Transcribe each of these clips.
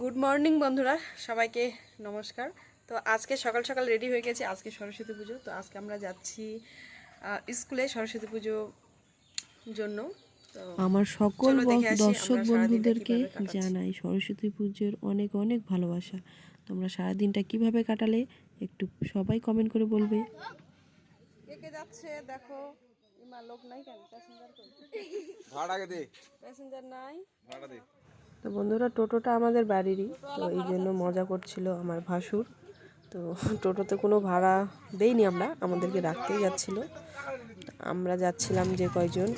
Good morning বন্ধুরা। সবাইকে নমস্কার। তো আজকে সকাল সকাল রেডি হয়ে গেছি। আজকে সরস্বতী পুজো। তো আজকে আমরা যাচ্ছি স্কুলে সরস্বতী পুজো জন্য। তো আমার সকল দর্শক বন্ধুদেরকে জানাই সরস্বতী পুজোর অনেক অনেক ভালোবাসা। তোমরা সারাদিনটা কীভাবে কাটালে একটু সবাই কমেন্ট করে বলবে। কে কে যাচ্ছে? দেখো ইমা লোক নাই কেন? প্যাসেঞ্জার ভাড়া দে। প্যাসেঞ্জার নাই? ভাড়া দে। তো বন্ধুরা টোটোটা আমাদের বাড়িরই, তো এই জন্য মজা করছিল আমার ভাসুর। তো টোটোতে কোনো ভাড়া দেইনি আমরা, আমাদেরকে রাখতেই যাচ্ছিল। আমরা যাচ্ছিলাম যে কয়জন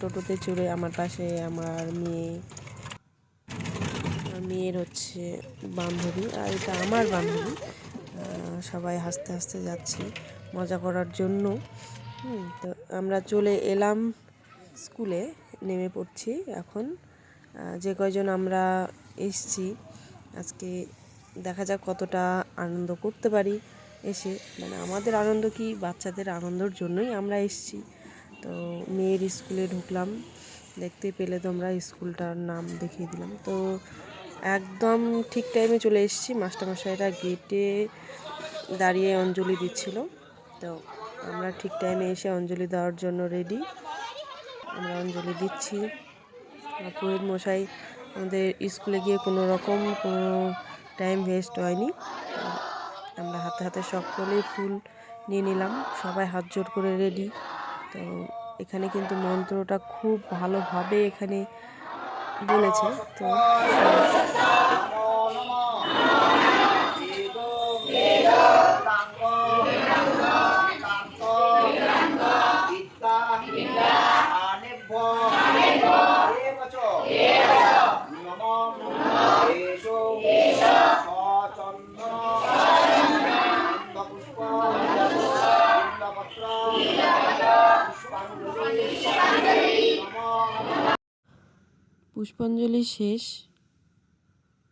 টোটোতে চড়ে আমার পাশে আমার মেয়ে মেয়ের হচ্ছে বান্ধবী আর এটা আমার বান্ধবী। সবাই হাসতে হাসতে যাচ্ছে মজা করার জন্য। তো আমরা চলে এলাম স্কুলে, নেমে পড়ছি এখন। যে কয়জন আমরা এসছি, আজকে দেখা যাক কতটা আনন্দ করতে পারি এসে। মানে আমাদের আনন্দ কি, বাচ্চাদের আনন্দের জন্যই আমরা এসছি। তো মেয়ের স্কুলে ঢুকলাম, দেখতে পেলে তোমরা স্কুলটার নাম দেখিয়ে দিলাম। তো একদম ঠিক টাইমে চলে এসেছি মাস্টারমশাইরা গেটে দাঁড়িয়ে অঞ্জলি দিচ্ছিল। তো আমরা ঠিক টাইমে এসে অঞ্জলি দেওয়ার জন্য রেডি আমরা অঞ্জলি দিচ্ছি। পুরোহিত মশাই আমাদের স্কুলে গিয়ে কোনো রকম কোনো টাইম ওয়েস্ট হয়নি। আমরা হাতে হাতে সকলেই ফুল নিয়ে নিলাম। সবাই হাত জোর করে রেডি তো এখানে কিন্তু মন্ত্রটা খুব ভালোভাবে এখানে বলেছে। তো পুষ্পাঞ্জলি শেষ।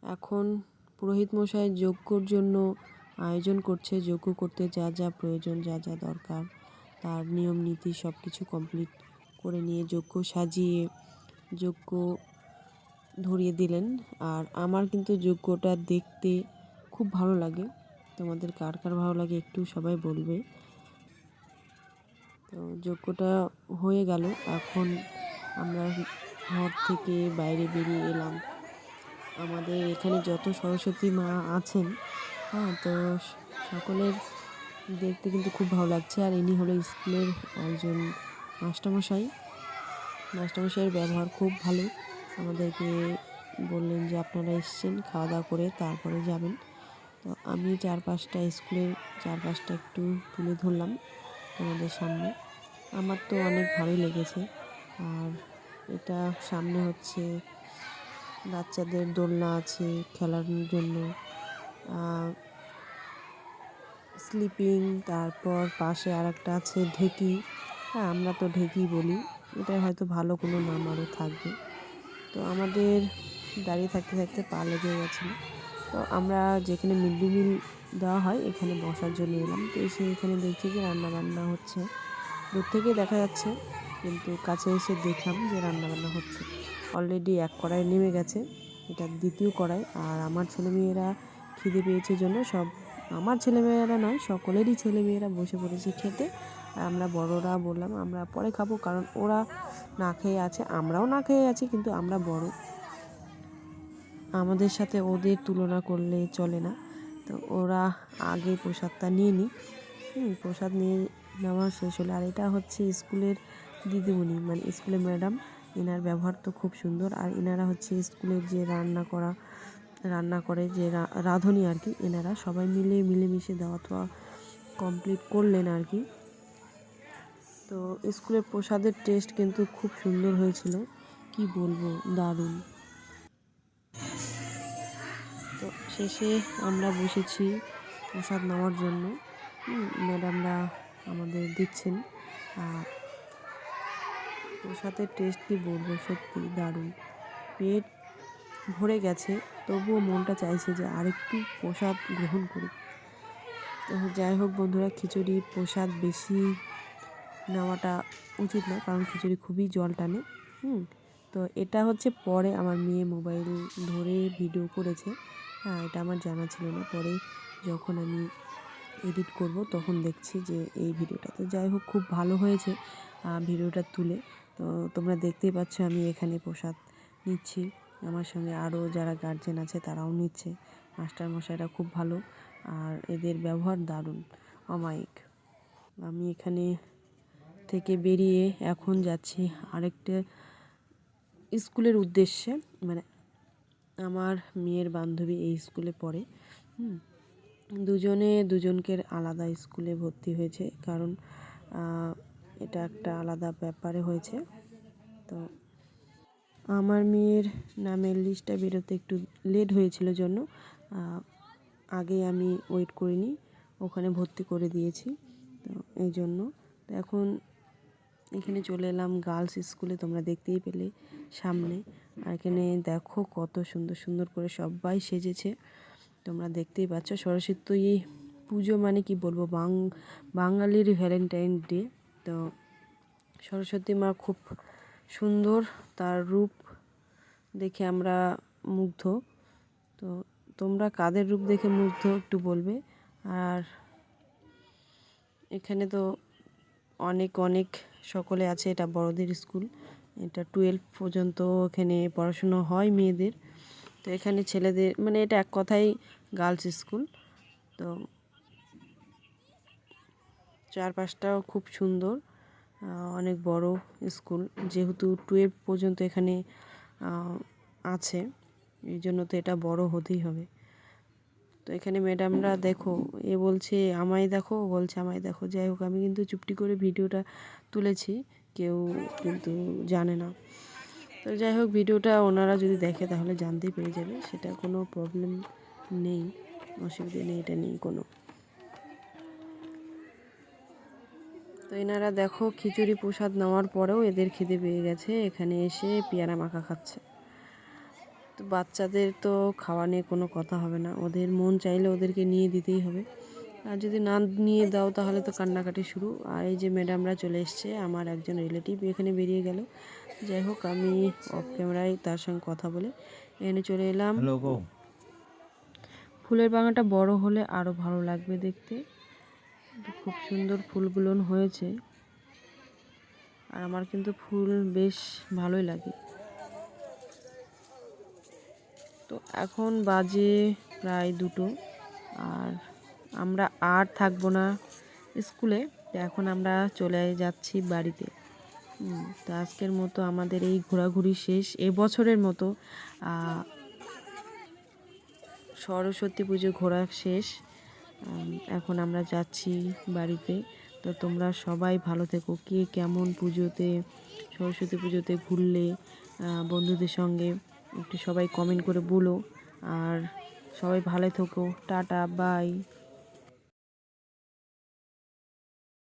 এখন পুরোহিত মশাই যজ্ঞর জন্য আয়োজন করছে। যজ্ঞ করতে যা যা প্রয়োজন, যা যা দরকার, তার নিয়ম নীতি সব কিছু কমপ্লিট করে নিয়ে যজ্ঞ সাজিয়ে যজ্ঞ ধরিয়ে দিলেন। আর আমার কিন্তু যজ্ঞটা দেখতে খুব ভালো লাগে। তোমাদের কার কার ভালো লাগে একটু সবাই বলবে। তো যজ্ঞটা হয়ে গেল। এখন আমরা ঘর থেকে বাইরে বেরিয়ে এলাম। আমাদের এখানে যত সরস্বতী মা আছেন হ্যাঁ তো সকলের দেখতে কিন্তু খুব ভালো লাগছে। আর ইনি হলো স্কুলের একজন মাস্টারমশাই। মাস্টারমশাইয়ের ব্যবহার খুব ভালো। আমাদেরকে বললেন যে আপনারা এসছেন, খাওয়া দাওয়া করে তারপরে যাবেন। তো আমি চার পাঁচটা স্কুলের চার পাঁচটা একটু তুলে ধরলাম তোমাদের সামনে। আমার তো অনেক ভালোই লেগেছে। আর এটা সামনে হচ্ছে বাচ্চাদের দোলনা আছে খেলার জন্য। স্লিপিং তারপর পাশে আর একটা আছে ঢেকি। হ্যাঁ আমরা তো ঢেকি বলি। এটা হয়তো ভালো কোনো নাম আরও থাকবে। তো আমাদের দাঁড়িয়ে থাকতে থাকতে পা লেগে গেছিল। তো আমরা যেখানে মিড ডে মিল দেওয়া হয়, এখানে বসার জন্য এলাম। তো এসে এখানে দেখছি যে রান্না বান্না হচ্ছে। দূর থেকে দেখা যাচ্ছে কিন্তু কাছে এসে দেখলাম যে রান্না বান্না হচ্ছে। অলরেডি এক কড়াই নেমে গেছে। এটা দ্বিতীয় কড়াই। আর আমার ছেলেমেয়েরা খিদে পেয়েছে জন্য সব আমার ছেলেমেয়েরা নয়, সকলেরই ছেলেমেয়েরা বসে পড়েছে খেতে। আর আমরা বড়রা বললাম, আমরা পরে খাব। কারণ ওরা না খেয়ে আছে, আমরাও না খেয়ে আছি, কিন্তু আমরা বড়। আমাদের সাথে ওদের তুলনা করলে চলে না। তো ওরা আগে প্রসাদটা নিয়ে নিই প্রসাদ নিয়ে নেওয়া শেষ হলো। আর এটা হচ্ছে স্কুলের দিদিমণি মানে স্কুলের ম্যাডাম এনার ব্যবহার তো খুব সুন্দর। আর এনারা হচ্ছে স্কুলের যে রান্না করা, রান্না করে যে রাঁধুনি আর কি এনারা সবাই মিলে মিলেমিশে দেওয়া তো কমপ্লিট করলেন আর কি। তো স্কুলের প্রসাদের টেস্ট কিন্তু খুব সুন্দর হয়েছিল। কি বলব, দারুণ। তো শেষে আমরা বসেছি প্রসাদ নেওয়ার জন্য। ম্যাডামরা আমাদের দিচ্ছেন। আর প্রসাদের টেস্ট কি বলব, সত্যি দারুণ। পেট ভরে গেছে, তবুও মনটা চাইছে যে আরেকটু প্রসাদ গ্রহণ করি তো যাই হোক বন্ধুরা, খিচুড়ি প্রসাদ বেশি নেওয়াটা উচিত না কারণ খিচুড়ি খুবই জল টানে, হুম? তো এটা হচ্ছে পরে আমার মেয়ে মোবাইল ধরে ভিডিও করেছে। হ্যাঁ এটা আমার জানা ছিল না। পরে যখন আমি এডিট করব, তখন দেখছি যে এই ভিডিওটা তো যাই হোক, খুব ভালো হয়েছে ভিডিওটা তুলে। তো তোমরা দেখতেই পাচ্ছ আমি এখানে প্রসাদ নিচ্ছি। আমার সঙ্গে আরও যারা গার্জেন আছে তারাও নিচ্ছে। মাস্টার মশাইরা খুব ভালো আর এদের ব্যবহার দারুণ, অমায়িক। আমি এখানে থেকে বেরিয়ে এখন যাচ্ছি আরেকটা স্কুলের উদ্দেশ্যে। মানে আমার মেয়ের বান্ধবী এই স্কুলে পড়ে দুজনে দুজনকে আলাদা স্কুলে ভর্তি হয়েছে। কারণ এটা একটা আলাদা ব্যাপারে হয়েছে। তো আমার মেয়ের নামের লিস্টটা বেরোতে একটু লেট হয়েছিল জন্য আগে আমি ওয়েট করিনি, ওখানে ভর্তি করে দিয়েছি। তো এই জন্য। তো এখন এখানে চলে এলাম গার্লস স্কুলে তোমরা দেখতেই পেলে সামনে। আর এখানে দেখো কত সুন্দর সুন্দর করে সবাই সেজেছে। তোমরা দেখতেই পাচ্ছ সরস্বতী পুজো মানে কি বলব বাঙালির ভ্যালেন্টাইন ডে তো সরস্বতী মা খুব সুন্দর, তার রূপ দেখে আমরা মুগ্ধ। তো তোমরা কাদের রূপ দেখে মুগ্ধ একটু বলবে? আর এখানে তো অনেক অনেক সকলে আছে, এটা বড়দের স্কুল। এটা টুয়েলভ পর্যন্ত এখানে পড়াশুনো হয় মেয়েদের। তো এখানে ছেলেদের মানে এটা এক কথাই গার্লস স্কুল। তো চারপাশটাও খুব সুন্দর। অনেক বড় স্কুল। যেহেতু টুয়েলভ পর্যন্ত এখানে আছে, এই জন্য তো এটা বড় হতেই হবে। তো এখানে ম্যাডামরা দেখো, এ বলছে, আমায় দেখো, বলছে, আমায় দেখো। যাই হোক, আমি কিন্তু চুপটি করে ভিডিওটা তুলেছি, কেউ কিন্তু জানে না। তো যাই হোক, ভিডিওটা ওনারা যদি দেখে, তাহলে জানতেই পেরে যাবে, সেটা কোনো প্রবলেম নেই, অসুবিধে নেই, এটা নেই কোনো তো এনারা দেখো খিচুড়ি প্রসাদ নেওয়ার পরেও এদের খিদে পেয়ে গেছে এখানে এসে পেয়ারা মাখা খাচ্ছে। তো বাচ্চাদের তো খাওয়া নিয়ে কোনো কথা হবে না ওদের মন চাইলে ওদেরকে নিয়ে দিতেই হবে। আর যদি না নিয়ে দাও তাহলে তো কান্নাকাটি শুরু। আর এই যে ম্যাডামরা চলে এসছে আমার একজন রিলেটিভ এখানে বেরিয়ে গেল। যাই হোক আমি অফ ক্যামেরায় তার সঙ্গে কথা বলে এখানে চলে এলাম। ফুলের বাগানটা বড় হলে আরও ভালো লাগবে দেখতে। খুব সুন্দর ফুলগুলো হয়েছে। আর আমার কিন্তু ফুল বেশ ভালোই লাগে। তো এখন বাজে প্রায় দুটো। আর আমরা আর থাকব না স্কুলে। এখন আমরা চলে যাচ্ছি বাড়িতে। তো আজকের মতো আমাদের এই ঘোরাঘুরি শেষ। এবছরের মতো সরস্বতী পুজো ঘোরা শেষ। এখন আমরা যাচ্ছি বাড়িতে। তো তোমরা সবাই ভালো থেকো। কে কেমন পুজোতে, সরস্বতী পুজোতে ঘুরলে বন্ধুদের সঙ্গে একটু সবাই কমেন্ট করে বলো। আর সবাই ভালো থেকো। Tata bye